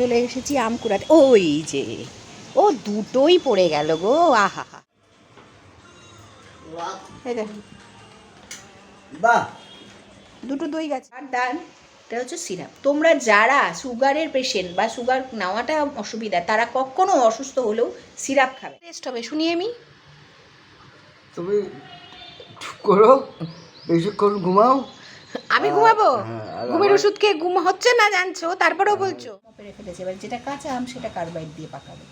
চলে এসেছি আম কুড়াতে ওই যে ও দুটোই পড়ে গেল গো আহা হা। বাহ দুটো দই গেছে। আর ডান এটা হচ্ছে সিরাপ। তোমরা যারা সুগারের পেশেন্ট বা সুগার নেওয়াটা অসুবিধা তারা কখনো অসুস্থ হলেও সিরাপ খাবে। টেস্ট হবে শুনি আমি। তুমি করো বেশিক্ষণ ঘুমাও। আমি ঘুমাবো? হ্যাঁ, ঘুমের ওষুধ খেয়ে ঘুম হচ্ছে না জানছো? তারপরেও বলছো। পেরে ফেলেছে। এবার যেটা কাঁচা আম সেটা কার্বাইড দিয়ে পাকাবে।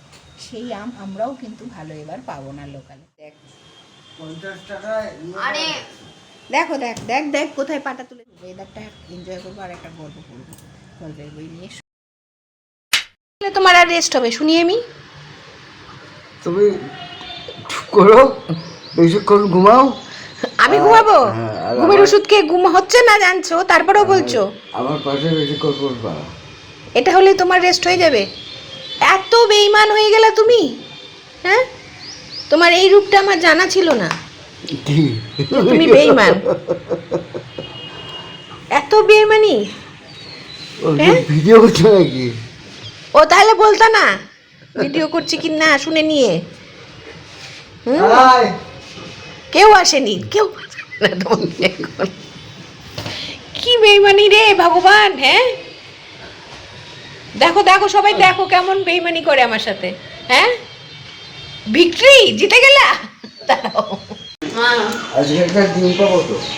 সেই আম আমরাও কিন্তু ভালো এবার পাবো না লোকালে। দেখ। আরে। দেখো দেখ দেখ দেখ কোথায় পাটা তুলে ওয়েদারটা এনজয় করব আর একটা গল্প করব। গল্পের বই নিয়ে তোমার আর রেস্ট হবে শুনি আমি। তুমি চুপ করো বেশিক্ষণ ঘুমাও। আমি ঘুমাবো? হ্যাঁ, ঘুমের আমার- ওষুধ খেয়ে ঘুম হচ্ছে না জানছো? তারপরেও বলছো। আমার পাশে করবা। এটা হলেই তোমার রেস্ট হয়ে যাবে। এত বেইমান হয়ে গেলে তুমি হ্যাঁ? তোমার এই রূপটা আমার জানা ছিল না। তুমি বেইমান এত বেইমানি হ্যাঁ? ভিডিও করছ নাকি? ও তাহলে বলতা না ভিডিও করছি কি না শুনে নিয়ে। হুম? কেউ আসেনি কেউ না তোমাকে এখন। কি বেইমানি রে ভগবান হ্যাঁ? দেখো দেখো সবাই দেখো কেমন বেইমানি করে আমার সাথে হ্যাঁ? ভিক্টরি জিতে গেলা?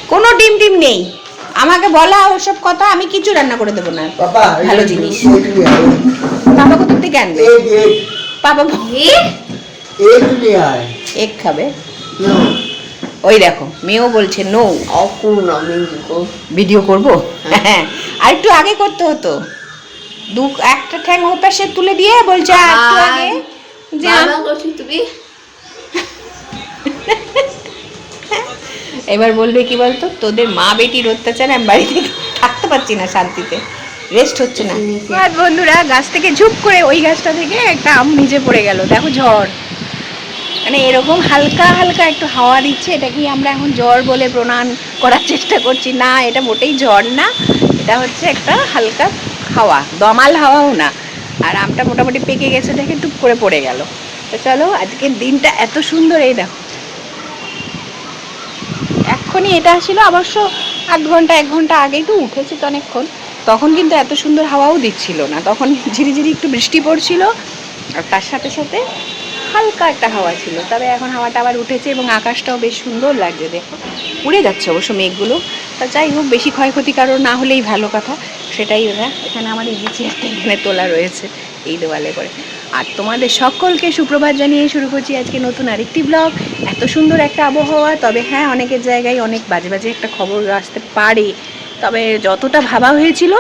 কোনো ডিম টিম নেই। আমাকে বলা ওসব কথা আমি কিছু রান্না করে দেবো না। ভালো জিনিস। বাবা কোথা থেকে আনবে? বাবা এক খাবে। না। ওই দেখো মেয়েও বলছে নো ভিডিও করব? হ্যাঁ। আর একটু আগে করতে হতো। দু একটা ঠ্যাং ও পাশে তুলে দিয়ে বলছে আর একটু আগে যে তুমি? এবার বলবে কি বলতো তোদের মা বেটির অত্যাচারে আমি বাড়ি থেকে থাকতে পারছি না শান্তিতে। রেস্ট হচ্ছে না। আর বন্ধুরা গাছ থেকে ঝুপ করে ওই গাছটা থেকে একটা আম নিজে পড়ে গেল। দেখো ঝড়। মানে এরকম হালকা হালকা একটু হাওয়া দিচ্ছে এটা কি আমরা এখন জ্বর বলে প্রণাম করার চেষ্টা করছি। না, এটা মোটেই জ্বর না, এটা হচ্ছে একটা হালকা হাওয়া, দমাল হাওয়াও না। আর আমটা মোটামুটি পেকে গেছে দেখে টুপ করে পড়ে গেল। তো চলো, আজকের দিনটা এত সুন্দর, এই দেখো। এক্ষুনি এটা ছিল অবশ্য আধ ঘণ্টা, এক ঘণ্টা আগেই তো উঠেছি তো অনেকক্ষণ তখন কিন্তু এত সুন্দর হাওয়াও দিচ্ছিল না। তখন ঝিরিঝিরি একটু বৃষ্টি পড়ছিল, আর তার সাথে সাথে হালকা একটা হাওয়া ছিল। তবে এখন হাওয়াটা আবার উঠেছে এবং আকাশটাও বেশ সুন্দর লাগছে দেখো উড়ে যাচ্ছে অবশ্য মেঘগুলো। তা যাই হোক, বেশি ক্ষয়ক্ষতি কারোর না হলেই ভালো কথা। সেটাই ওরা এখানে আমার এই চেয়ারটা এখানে তোলা রয়েছে এই দেওয়ালে করে। আর তোমাদের সকলকে সুপ্রভাত জানিয়ে শুরু করছি আজকে নতুন আরেকটি ব্লগ এত সুন্দর একটা আবহাওয়া, তবে হ্যাঁ অনেকের জায়গায় অনেক বাজে বাজে একটা খবর আসতে পারে। তবে যতটা ভাবা হয়েছিল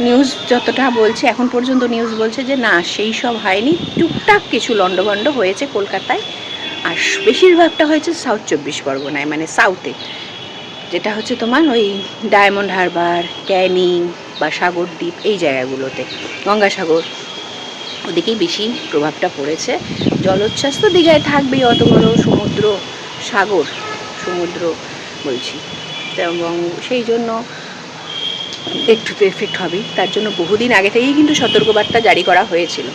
নিউজ যতটা বলছে, এখন পর্যন্ত নিউজ বলছে যে, না, সেই সব হয়নি। টুকটাক কিছু লণ্ডভণ্ড হয়েছে কলকাতায়। আর বেশিরভাগটা হয়েছে সাউথ চব্বিশ পরগনায় মানে সাউথে যেটা হচ্ছে তোমার ওই ডায়মন্ড হারবার ক্যানিং বা সাগরদ্বীপ এই জায়গাগুলোতে। গঙ্গাসাগর। ওদিকেই বেশি প্রভাবটা পড়েছে। জলোচ্ছ্বাস তো দীঘায় থাকবেই, অত বড় সমুদ্র, সাগর, সমুদ্র বলছি। এবং সেই জন্য একটু তো এফেক্ট হবেই। তার জন্য বহুদিন আগে থেকেই কিন্তু সতর্কবার্তা জারি করা হয়েছিল।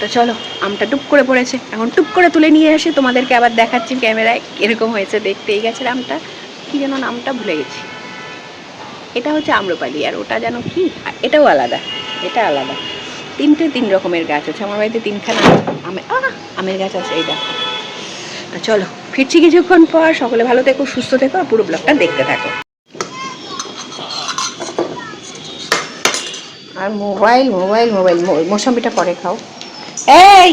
তো চলো, আমটা টুপ করে পড়েছে। এখন টুপ করে তুলে নিয়ে এসে তোমাদেরকে আবার দেখাচ্ছি ক্যামেরায় এরকম হয়েছে। দেখতে এই গাছের আমটা। কী যেন নামটা ভুলে গেছি। এটা হচ্ছে আম্রপালি আর ওটা যেন কি? এটাও আলাদা। এটা আলাদা। তিনটে তিন রকমের গাছ আছে। আমার বাড়িতে তিনখানা আমে আমের গাছ আছে, এই দেখো। তা চলো, ফিরছি কিছুক্ষণ পর। সকলে ভালো থেকো, সুস্থ থেকো, আর পুরো ব্লগটা দেখতে থাকো। আর মোবাইল মোবাইল মোবাইল মৌসম্বিটা পরে খাও। এই,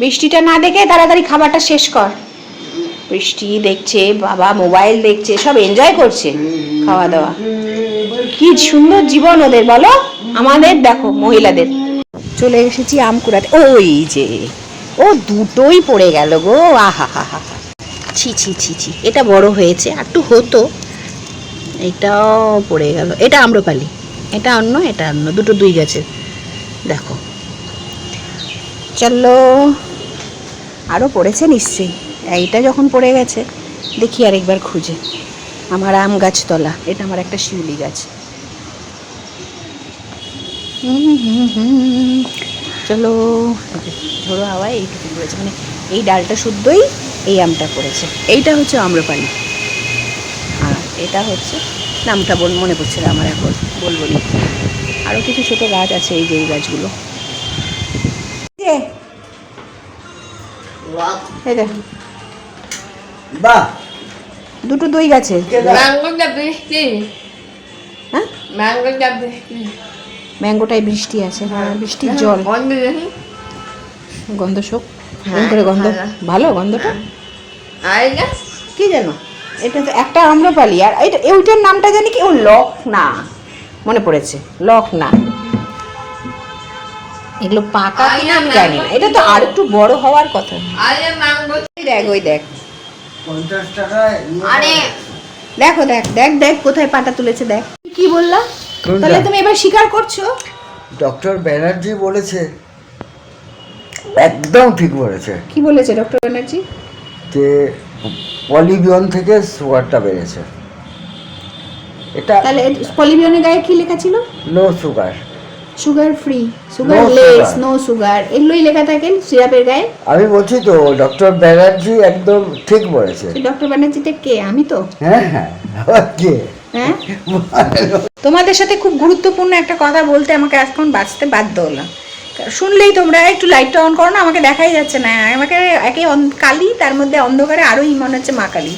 বৃষ্টিটা না দেখে তাড়াতাড়ি খাবারটা শেষ কর। বৃষ্টি দেখছে, বাবা মোবাইল দেখছে, সব এনজয় করছে খাওয়া দাওয়া কি সুন্দর জীবন ওদের, বলো? আমাদের দেখো, মহিলাদের। চলে এসেছি আম কুড়াতে ওই যে, ও দুটোই পড়ে গেল গো আহা হা হা ছি ছি ছি ছি, এটা বড় হয়েছে একটু হতো। এটাও পড়ে গেল। এটা আম্রপালি। এটা অন্য এটা অন্য, দুটো দুই গাছের। দেখো। চলো। আরও পড়েছে নিশ্চয়ই। এইটা যখন পড়ে গেছে, দেখি আরেকবার খুঁজে। আমার আম গাছ তলা এটা আমার একটা শিউলি গাছ। চলো। ঝোড়ো হাওয়ায় এইটুকু পড়েছে। মানে এই ডালটা শুদ্ধই এই আমটা পড়েছে। এইটা হচ্ছে আম্রপালি আর এটা হচ্ছে নামটা বল মনে পড়ছে না আমার এখন বলব না। আরও কিছু ছোটো গাছ আছে এই যে এই গাছগুলো বাহ। দুটো দই গাছে। ম্যাঙ্গোটা বৃষ্টি। হ্যাঁ? বৃষ্টি। ম্যাঙ্গোটায় বৃষ্টি আছে হ্যাঁ। বৃষ্টির জল। বন্ধ গন্ধ শোক। হ্যাঁ, করে গন্ধ? ভালো। গন্ধটা? কি জানো এটা তো একটা আম্রপালি আর এটা ওইটার নামটা জানি কি? ও লক না মনে পড়েছে লক না। এগুলো পাকা কিনা আমি জানি না এটা তো আর একটু বড় হওয়ার কথা। দেখ ওই দেখ। পঞ্চাশ টাকায় আরে দেখো দেখ দেখ দেখ কোথায় পাটা তুলেছে দেখ। কি বললা? তাহলে তুমি এবার স্বীকার করছ? ডক্টর ব্যানার্জি বলেছে। একদম ঠিক বলেছে। কি বলেছে ডক্টর ব্যানার্জি? যে পলিবিয়ন থেকে সুগারটা বেড়েছে। এটা তাহলে পলিবিয়নের গায়ে কি লেখা ছিল? No sugar sugar free sugarless no sugar এগুলোই লেখা থাকে সিরাপের গায়ে? আমি বলছি তো ডক্টর ব্যানার্জি একদম ঠিক বলেছে। ডক্টর ব্যানার্জিতে কে? আমি তো। হ্যাঁ হ্যাঁ। কে? হ্যাঁ? তোমাদের সাথে খুব গুরুত্বপূর্ণ একটা কথা বলতে আমাকে এখন বাঁচতে বাধ্য হলাম শুনলেই তোমরা, একটু লাইটটা অন করো না, আমাকে দেখাই যাচ্ছে না। আমাকে একে কালি, তার মধ্যে অন্ধকারে আরোই মনে হচ্ছে মা কালী।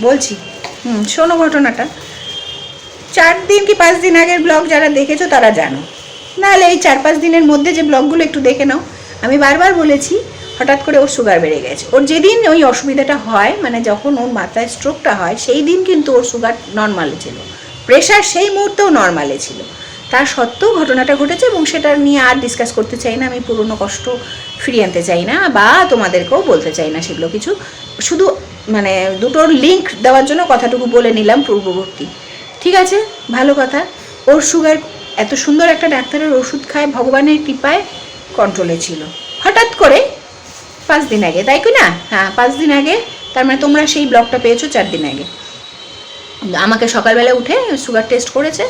বলছি, হুম, শোনো ঘটনাটা। চার দিন কি পাঁচ দিন আগের ব্লগ যারা দেখেছ তারা জানো। নাহলে এই চার পাঁচ দিনের মধ্যে যে ব্লগগুলো একটু দেখে নাও। আমি বারবার বলেছি, হঠাৎ করে ওর সুগার বেড়ে গেছে। ওর যেদিন ওই অসুবিধাটা হয় মানে যখন ওর মাথায় স্ট্রোকটা হয়, সেই দিন কিন্তু ওর সুগার নর্মালে ছিল। প্রেশার সেই মুহূর্তেও নর্মালে ছিল। তার সত্ত্বেও ঘটনাটা ঘটেছে এবং সেটা নিয়ে আর ডিসকাস করতে চাই না, আমি পুরনো কষ্ট ফিরিয়ে আনতে চাই না বা তোমাদেরকেও বলতে চাই না সেগুলো কিছু। শুধু মানে দুটোর লিঙ্ক দেওয়ার জন্য কথাটুকু বলে নিলাম পূর্ববর্তী। ঠিক আছে? ভালো কথা। ওর সুগার এত সুন্দর একটা ডাক্তারের ওষুধ খায়, ভগবানের কৃপায় কন্ট্রোলে ছিল। হঠাৎ করে পাঁচ দিন আগে, তাই কি না? হ্যাঁ পাঁচ দিন আগে, তার মানে তোমরা সেই ব্লগটা পেয়েছ চার দিন আগে। আমাকে সকালবেলা উঠে সুগার টেস্ট করেছে।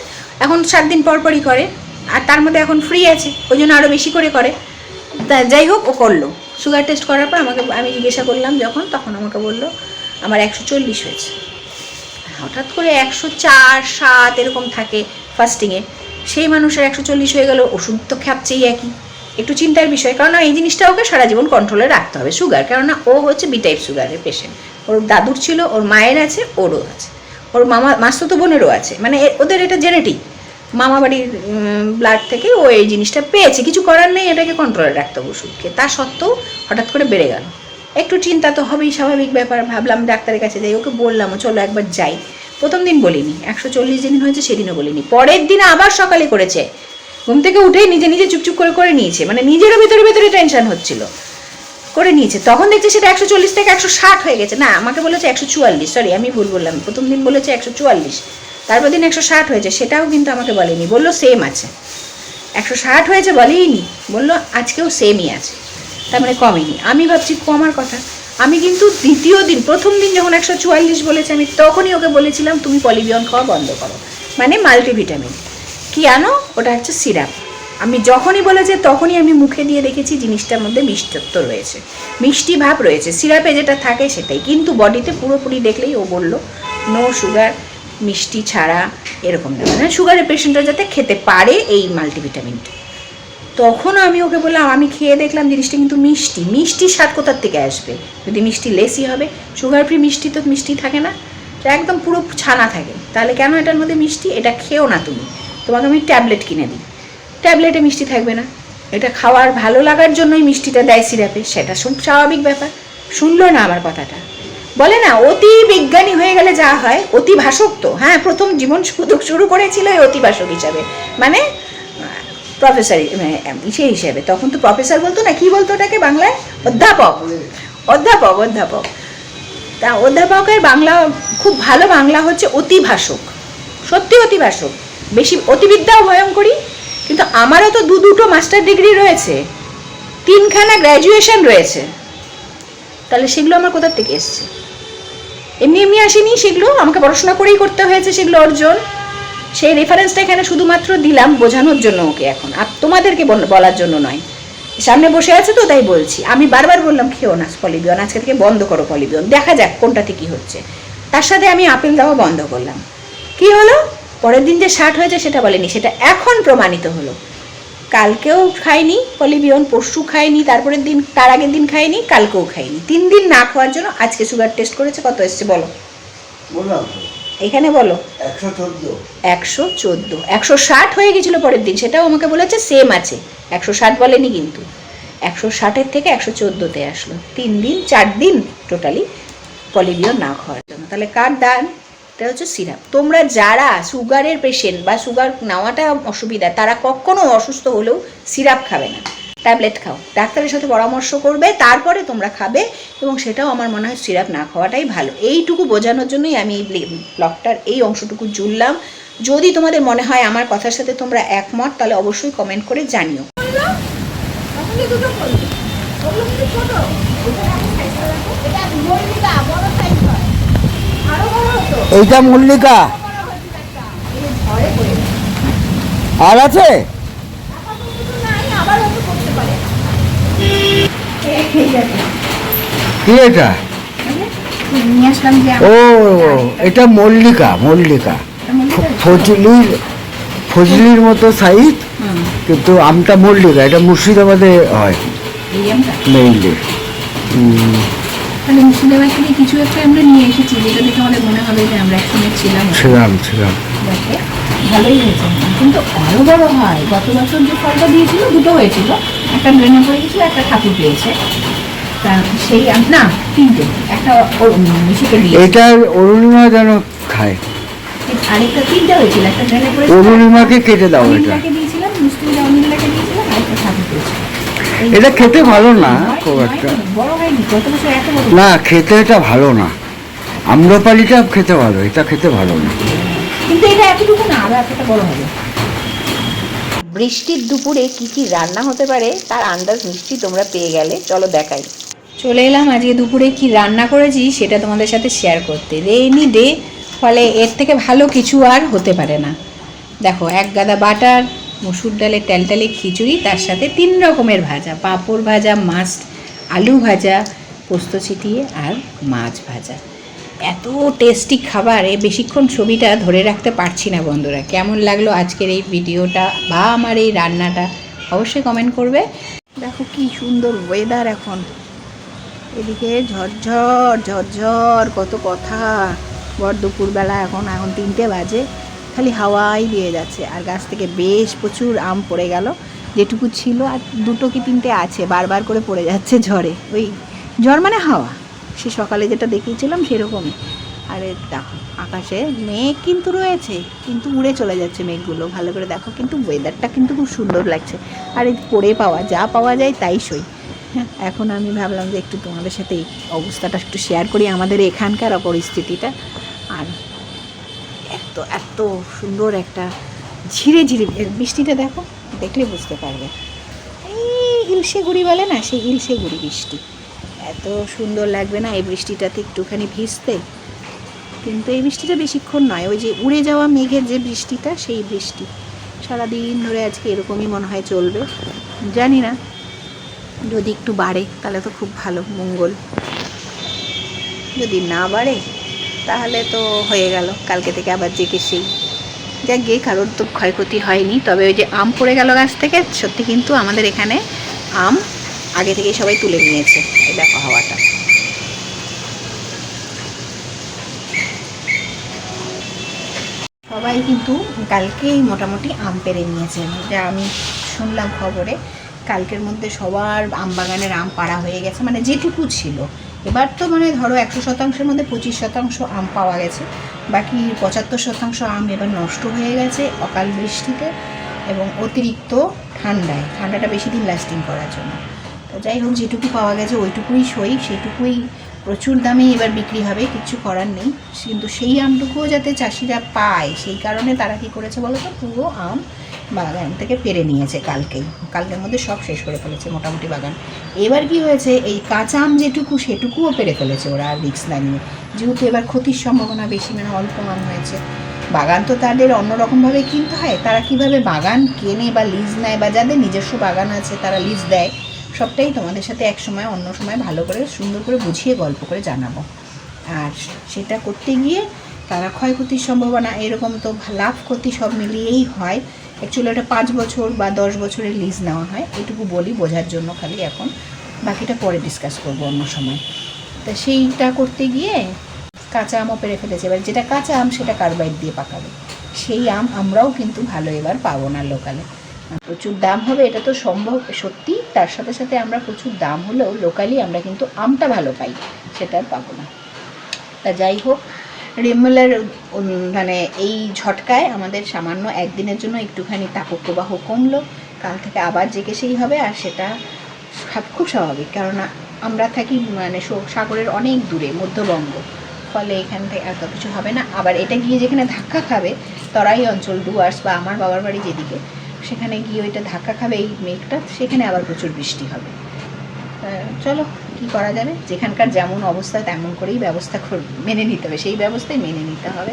এখন সাত দিন পর পরই করে, আর তার মধ্যে এখন ফ্রি আছে, ওই জন্য আরও বেশি করে করে। তা যাই হোক, ও করল। সুগার টেস্ট করার পর আমাকে, আমি জিজ্ঞাসা করলাম যখন, তখন আমাকে বলল, আমার একশো চল্লিশ হয়েছে। হঠাৎ করে একশো চার, সাত এরকম থাকে ফাস্টিংয়ে সেই মানুষের একশো চল্লিশ হয়ে গেল, ওষুধ তো খাপছেই একই। একটু চিন্তার বিষয় কারণ এই জিনিসটা ওকে সারা জীবন কন্ট্রোলে রাখতে হবে সুগার কেননা ও হচ্ছে বি টাইপ সুগারের পেশেন্ট ওর দাদুর ছিল, ওর মায়ের আছে, ওরও আছে। ওর মামা মাস্তুতো বোনেরও আছে। মানে ওদের এটা জেনেটিক মামা বাড়ির ব্লাড থেকে ও এই জিনিসটা পেয়েছে। কিছু করার নেই, এটাকে কন্ট্রোলে রাখতে হবে ওষুধকে। তা সত্ত্বেও হঠাৎ করে বেড়ে গেল। একটু চিন্তা তো হবেই, স্বাভাবিক ব্যাপার। ভাবলাম ডাক্তারের কাছে যাই, ওকে বললাম, চলো একবার যাই। প্রথম দিন বলিনি, একশো চল্লিশ দিন হয়েছে সেদিনও বলিনি। পরের দিন আবার সকালে করেছে। ঘুম থেকে উঠেই নিজে নিজে চুপচুপ করে করে নিয়েছে। মানে নিজেরও ভেতরে ভেতরে টেনশন হচ্ছিল। করে নিয়েছে। তখন দেখছি সেটা একশো চল্লিশ থেকে একশো ষাট হয়ে গেছে। না, আমাকে বলেছে একশো চুয়াল্লিশ। সরি আমি ভুল বললাম। প্রথম দিন বলেছে একশো চুয়াল্লিশ। তারপর দিন একশো ষাট হয়েছে, সেটাও কিন্তু আমাকে বলেনি। বলল সেম আছে। একশো ষাট হয়েছে বলেইনি। বলল, আজকেও সেমই আছে। তার মানে কমেনি। আমি ভাবছি, কমার কথা। আমি কিন্তু দ্বিতীয় দিন, প্রথম দিন যখন একশো চুয়াল্লিশ বলেছে, আমি তখনই ওকে বলেছিলাম, তুমি পলিবিয়ন খাওয়া বন্ধ করো। মানে মাল্টিভিটামিন কি আনো? ওটা হচ্ছে সিরাপ আমি যখনই বলেছে, তখনই আমি মুখে দিয়ে দেখেছি, জিনিসটার মধ্যে মিষ্টত্ব রয়েছে। মিষ্টি ভাব রয়েছে। সিরাপে যেটা থাকে সেটাই। কিন্তু বডিতে পুরোপুরি দেখলেই ও বলল নো সুগার মিষ্টি ছাড়া এরকম না। মানে সুগারের পেশেন্টরা যাতে খেতে পারে এই মাল্টিভিটামিনটা তখন আমি ওকে বললাম, আমি খেয়ে দেখলাম জিনিসটা কিন্তু মিষ্টি। মিষ্টি স্বাদ কোথার থেকে আসবে? যদি মিষ্টি লেসি হবে সুগার ফ্রি মিষ্টি তো মিষ্টি থাকে না। একদম পুরো ছানা থাকে। তাহলে কেন এটার মধ্যে মিষ্টি? এটা খেও না তুমি। তোমাকে আমি ট্যাবলেট কিনে দিই। ট্যাবলেটে মিষ্টি থাকবে না। এটা খাওয়ার ভালো লাগার জন্যই মিষ্টিটা দেয় সিরাপে। সেটা স্বাভাবিক ব্যাপার। শুনলো না আমার কথাটা। বলে না, অতি বিজ্ঞানী হয়ে গেলে যা হয়, অতি ভাষক তো হ্যাঁ প্রথম জীবন শুরু করেছিল এই অতি ভাষক হিসাবে। মানে প্রফেসর সে হিসেবে। তখন তো প্রফেসর বলতো না, কি বলতো ওটাকে বাংলায়? অধ্যাপক। অধ্যাপক অধ্যাপক। তা অধ্যাপকের বাংলা, খুব ভালো বাংলা হচ্ছে অতিভাষক সত্যি অতিভাষক বেশি অতিবিদ্যাও ভয়ঙ্করী কিন্তু আমারও তো দু দুটো মাস্টার ডিগ্রি রয়েছে। তিনখানা গ্র্যাজুয়েশন রয়েছে। তাহলে সেগুলো আমার কোথা থেকে এসছে? এমনি এমনি আসেনি সেগুলো, আমাকে পড়াশোনা করেই করতে হয়েছে সেগুলো অর্জন। সেই রেফারেন্সটা এখানে শুধুমাত্র দিলাম বোঝানোর জন্য ওকে এখন, আর তোমাদেরকে বল- বলার জন্য নয়। সামনে বসে আছে তো, তাই বলছি। আমি বারবার বললাম, খেও না পলিবিয়ন আজকে থেকে বন্ধ করো পলিবিয়ন। দেখা যাক কোনটাতে কি হচ্ছে। তার সাথে আমি আপেল দেওয়া বন্ধ করলাম। কি হলো? পরের দিন যে ষাট হয়েছে সেটা বলেনি, সেটা এখন প্রমাণিত হলো। কালকেও খাইনি পলিবিয়ন পরশু খাইনি তারপরের দিন তার আগের দিন খাইনি কালকেও খাইনি। তিন দিন না খাওয়ার জন্য আজকে সুগার টেস্ট করেছে কত এসছে বলো? এখানে বলো। একশো চোদ্দ। একশো ষাট হয়ে গেছিল পরের দিন সেটাও আমাকে বলেছে সেম আছে। একশো ষাট বলেনি কিন্তু। একশো ষাটের থেকে একশো চোদ্দোতে আসলো। তিন দিন চার দিন টোটালি পলিবিও না খাওয়ার জন্য। তাহলে কার দান? এটা হচ্ছে সিরাপ। তোমরা যারা সুগারের পেশেন্ট বা সুগার নেওয়াটা অসুবিধা, তারা কখনো অসুস্থ হলেও সিরাপ খাবে না। ট্যাবলেট খাও। ডাক্তারের সাথে পরামর্শ করবে, তারপরে তোমরা খাবে এবং সেটাও আমার মনে হয় সিরাপ না খাওয়াটাই ভালো। এইটুকু বোঝানোর জন্যই আমি এই ব্লগটার এই অংশটুকু জুড়লাম। যদি তোমাদের মনে হয় আমার কথার সাথে তোমরা একমত, তাহলে অবশ্যই কমেন্ট করে জানিও। এইটা মল্লিকা। আর আছে? কি এটা? ও এটা মল্লিকা মল্লিকা। ফজলির ফজলির মতো সাইজ কিন্তু আমটা মল্লিকা এটা মুর্শিদাবাদে হয়। মেইনলি তাহলে মুর্শিদাবাদ থেকে কিছু একটা আমরা নিয়ে এসেছি যেটা দেখে আমাদের মনে হবে যে আমরা একসঙ্গে ছিলাম। ছিলাম ছিলাম। দেখে ভালোই হয়েছে। কিন্তু আরও বড় হয় গত বছর যে ফলটা দিয়েছিল দুটো হয়েছিল। একটা ড্রেনে পড়ে গেছিল একটা ঠাকুর পেয়েছে। তা সেই না তিনটে। একটা মিশিকে দিয়ে এটার অরুণিমা যেন খায়। আরেকটা তিনটে হয়েছিল একটা ড্রেনে পড়ে অরুণিমাকে কেটে দাও এটা। দিয়েছিলাম দিয়েছিলাম আরেকটা ঠাকুর পেয়েছে। এটা খেতে ভালো না খুব একটা। না খেতে এটা ভালো না। আম্রপালিটা খেতে ভালো এটা খেতে ভালো না। কিন্তু এটা এতটুকু না আরও এতটা বড় হবে। বৃষ্টির দুপুরে কি কি রান্না হতে পারে তার আন্দাজ মিষ্টি তোমরা পেয়ে গেলে। চলো দেখাই। চলে এলাম আজকে দুপুরে কি রান্না করেছি সেটা তোমাদের সাথে শেয়ার করতে। রেইনি ডে ফলে এর থেকে ভালো কিছু আর হতে পারে না। দেখো এক গাদা বাটার মসুর ডালের ট্যালটালে খিচুড়ি, তার সাথে তিন রকমের ভাজা। পাঁপড় ভাজা মাছ আলু ভাজা, পোস্ত ছিটিয়ে আর মাছ ভাজা। এত টেস্টি খাবার, এ বেশিক্ষণ ছবিটা ধরে রাখতে পারছি না বন্ধুরা। কেমন লাগল আজকের এই ভিডিওটা বা আমার এই রান্নাটা, অবশ্যই কমেন্ট করবে। দেখো কি সুন্দর ওয়েদার এখন। এদিকে ঝরঝর ঝরঝর, কত কথা। বর দুপুরবেলা এখন এখন তিনটে বাজে। খালি হাওয়াই দিয়ে যাচ্ছে। আর গাছ থেকে বেশ প্রচুর আম পড়ে গেল। যেটুকু ছিল আর দুটো কি তিনটে আছে, বারবার করে পড়ে যাচ্ছে ঝড়ে। ওই ঝড় মানে হাওয়া। সে সকালে যেটা দেখিয়েছিলাম সেরকমই। আরে দেখো, আকাশে মেঘ কিন্তু রয়েছে, কিন্তু উড়ে চলে যাচ্ছে মেঘগুলো। ভালো করে দেখো, কিন্তু ওয়েদারটা কিন্তু খুব সুন্দর লাগছে। আর এই পড়ে পাওয়া, যা পাওয়া যায় তাই সই। এখন আমি ভাবলাম যে একটু তোমাদের সাথে এই অবস্থাটা একটু শেয়ার করি, আমাদের এখানকার পরিস্থিতিটা আর এত এত সুন্দর একটা ঝিরে ঝিরে বৃষ্টিটা দেখো, দেখলে বুঝতে পারবে। এই ইলশে গুড়ি বলে না, সেই ইলশে গুড়ি বৃষ্টি এত সুন্দর লাগবে না এই বৃষ্টিটাতে একটুখানি ভিজতে? কিন্তু এই বৃষ্টিটা বেশিক্ষণ নয়, ওই যে উড়ে যাওয়া মেঘের যে বৃষ্টিটা, সেই বৃষ্টি। সারাদিন ধরে আজকে এরকমই মনে হয় চলবে। জানি না, যদি একটু বাড়ে, তাহলে তো খুব ভালো, মঙ্গল। যদি না বাড়ে তাহলে তো হয়ে গেল। কালকে থেকে আবার জেগে সেই যাক গিয়ে কারোর তো ক্ষয়ক্ষতি হয়নি। তবে ওই যে আম পড়ে গেল গাছ থেকে, সত্যি কিন্তু আমাদের এখানে আম আগে থেকেই সবাই তুলে নিয়েছে এই দেখো হাওয়াটা। সবাই কিন্তু কালকেই মোটামুটি আম পেরে নিয়েছে। যা আমি শুনলাম খবরে, কালকের মধ্যে সবার আম বাগানের আম পাড়া হয়ে গেছে। মানে যেটুকু ছিল। এবার তো মানে ধরো একশো শতাংশের মধ্যে পঁচিশ শতাংশ আম পাওয়া গেছে। বাকি পঁচাত্তর শতাংশ আম এবার নষ্ট হয়ে গেছে অকাল বৃষ্টিতে এবং অতিরিক্ত ঠান্ডায়। ঠান্ডাটা বেশি দিন লাস্টিং করার জন্য। তো যাই হোক, যেটুকু পাওয়া গেছে ওইটুকুই সই, সেটুকুই প্রচুর দামে এবার বিক্রি হবে কিছু করার নেই। কিন্তু সেই আমটুকুও যাতে চাষিরা পায়, সেই কারণে তারা কি করেছে বলো তো পুরো আম বাগান থেকে পেরে নিয়েছে কালকেই। কালকের মধ্যে সব শেষ করে ফেলেছে মোটামুটি বাগান। এবার কি হয়েছে, এই কাঁচা আম যেটুকু, সেটুকুও পেরে ফেলেছে ওরা রিক্স না নিয়ে যেহেতু এবার ক্ষতির সম্ভাবনা বেশি মানে অল্প আম হয়েছে। বাগান তো তাদের অন্যরকমভাবে কিনতে হয়। তারা কীভাবে বাগান কেনে বা লিজ নেয় বা যাদের নিজস্ব বাগান আছে, তারা লিজ দেয়, সবটাই তোমাদের সাথে এক সময়, অন্য সময় ভালো করে, সুন্দর করে বুঝিয়ে, গল্প করে জানাব। আর সেটা করতে গিয়ে তারা ক্ষয়ক্ষতির সম্ভাবনা, এরকম তো লাভ ক্ষতি সব মিলিয়েই হয়। অ্যাকচুয়ালি ওটা পাঁচ বছর বা দশ বছরের লিজ নেওয়া হয় এটুকু বলি, বোঝার জন্য খালি এখন। বাকিটা পরে ডিসকাস করব অন্য সময়। তা সেইটা করতে গিয়ে কাঁচা আমও পেরে ফেলেছে। এবার যেটা কাঁচা আম, সেটা কার্বাইড দিয়ে পাকাবে। সেই আম আমরাও কিন্তু ভালো এবার পাবো না লোকালে প্রচুর দাম হবে, এটা তো সম্ভব সত্যি। তার সাথে সাথে আমরা প্রচুর দাম হলেও লোকালি আমরা কিন্তু আমটা ভালো পাই, সেটা আর পাবো না। তা যাই হোক রিমলের মানে এই ঝটকায় আমাদের সামান্য একদিনের জন্য একটুখানি তাপপ্রবাহ কমলো। কাল থেকে আবার জেগে সেই হবে, আর সেটা খুব স্বাভাবিক কেননা আমরা থাকি মানে সাগরের অনেক দূরে, মধ্যবঙ্গ। ফলে এখান থেকে এত কিছু হবে না। আবার এটা গিয়ে যেখানে ধাক্কা খাবে, তরাই অঞ্চল, ডুয়ার্স বা আমার বাবার বাড়ি যেদিকে, সেখানে গিয়ে ওইটা ধাক্কা খাবে এই মেঘটা, সেখানে আবার প্রচুর বৃষ্টি হবে। চলো কি করা যাবে? যেখানকার যেমন অবস্থা, তেমন করেই ব্যবস্থা মেনে নিতে হবে। সেই ব্যবস্থায় মেনে নিতে হবে।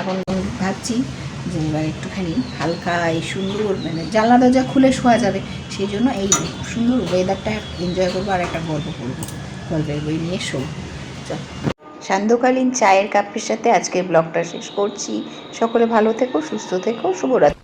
এখন ভাবছি যে এবার একটুখানি হালকা এই সুন্দর মানে জানলা দরজা খুলে শোয়া যাবে। সেই জন্য এই সুন্দর ওয়েদারটা এনজয় করব আর একটা গল্প করব। গল্পের বই নিয়ে শো চল। সান্ধ্যকালীন চায়ের কাপের সাথে আজকের ব্লগটা শেষ করছি। সকলে ভালো থেকো, সুস্থ থেকো, শুভরাত্রি।